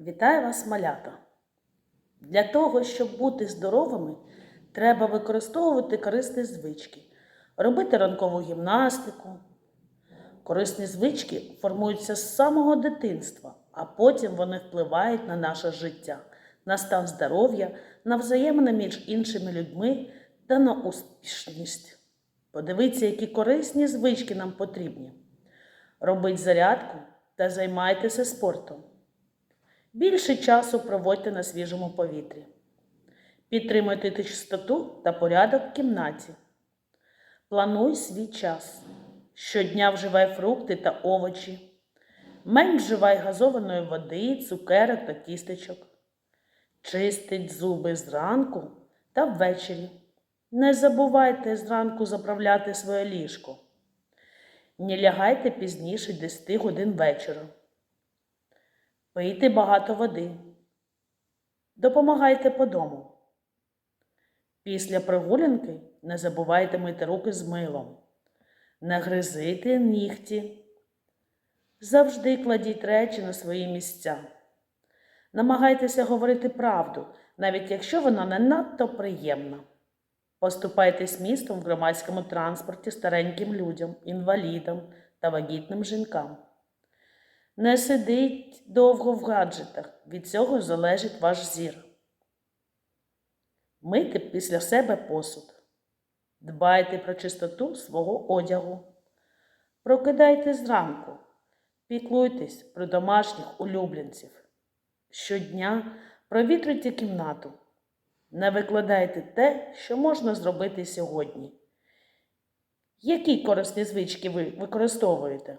Вітаю вас, малята! Для того, щоб бути здоровими, треба використовувати корисні звички, робити ранкову гімнастику. Корисні звички формуються з самого дитинства, а потім вони впливають на наше життя, на стан здоров'я, на взаємини між іншими людьми та на успішність. Подивіться, які корисні звички нам потрібні. Робіть зарядку та займайтеся спортом. Більше часу проводьте на свіжому повітрі. Підтримуйте чистоту та порядок в кімнаті. Плануй свій час. Щодня вживай фрукти та овочі. Менш вживай газованої води, цукерок та тістечок. Чистить зуби зранку та ввечері. Не забувайте зранку заправляти своє ліжко. Не лягайте пізніше 10 годин вечора. Пийте багато води. Допомагайте по дому. Після прогулянки не забувайте мити руки з милом. Не гризити нігті. Завжди кладіть речі на свої місця. Намагайтеся говорити правду, навіть якщо вона не надто приємна. Поступайте містом в громадському транспорті стареньким людям, інвалідам та вагітним жінкам. Не сидіть довго в гаджетах, від цього залежить ваш зір. Мийте після себе посуд. Дбайте про чистоту свого одягу. Прокидайте зранку, піклуйтесь про домашніх улюбленців. Щодня провітруйте кімнату. Не викладайте те, що можна зробити сьогодні. Які корисні звички ви використовуєте?